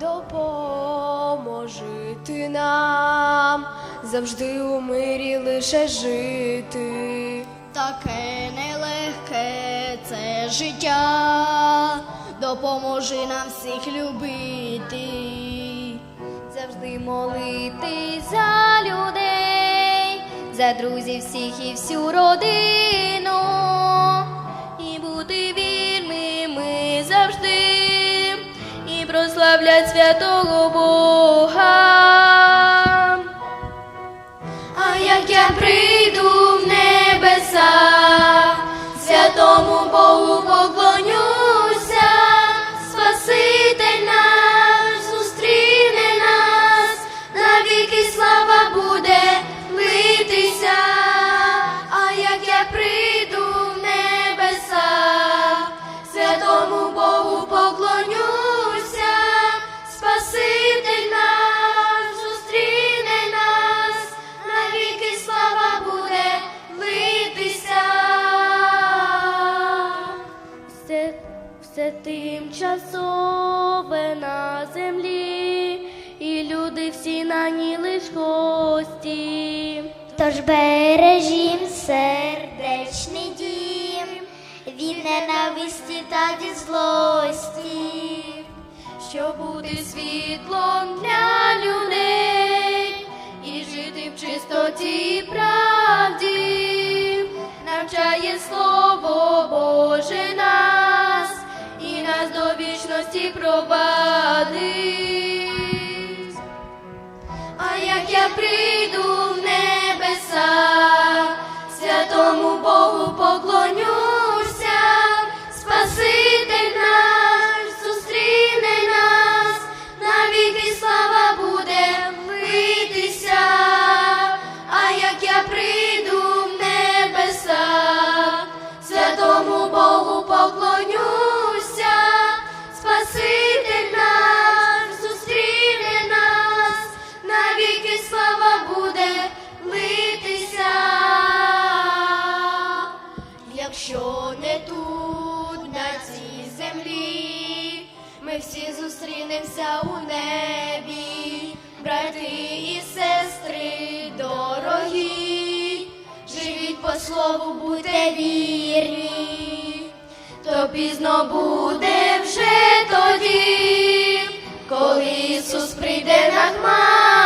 допоможи ти нам завжди у мирі лише жити. Таке нелегке це життя, допоможи нам всіх любити. завжди молити за людей, за друзів всіх і всю родину, і бути вільними завжди, прославлять святого Бога. Все тимчасове на землі, і люди всі на ній лиш гості. Тож бережім сердечний дім, від ненависті та від злості. щоб бути світлом для людей вічності провадить. А як я прийду зустрінемося у небі, брати і сестри дорогі, живіть по слову, будьте вірні, то пізно буде вже тоді, коли Ісус прийде на хмарах,